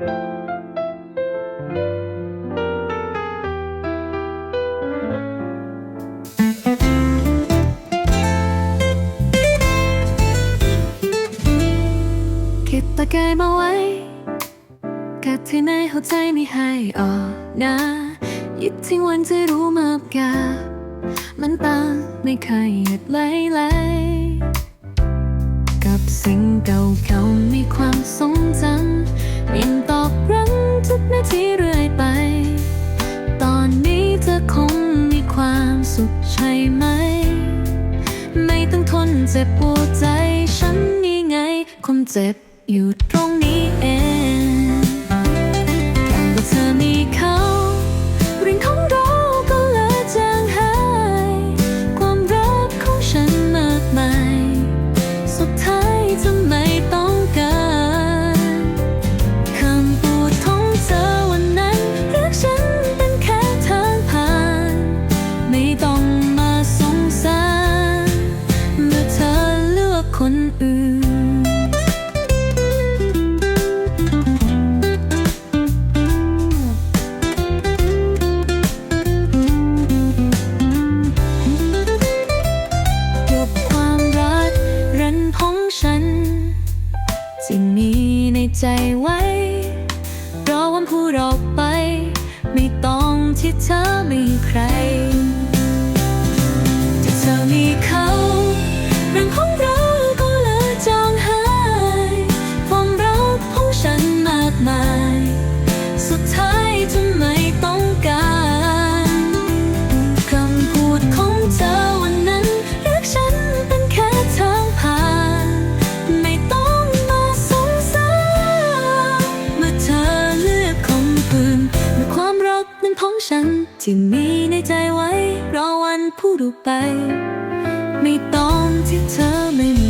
คิดตะกายมาไว้กัดที่ไหนหัวใจไม่ให้ออกนะยิดทิ้งวันจะรู้มากกามันตามไม่เคยหยุดไหลไหลกับสิ่งเก่าๆมีความทรง สุขใช่ไหม ไม่ต้องทนเจ็บปวดใจฉันนี่ไงความเจ็บอยู่ตรงนี้ ที่มีในใจไว้ รอวันพูดออกไป ไม่ต้องที่เธอมีใคร ฉันที่มีในใจไว้ รอวันผู้ดูไป ไม่ต้องที่เธอไม่มี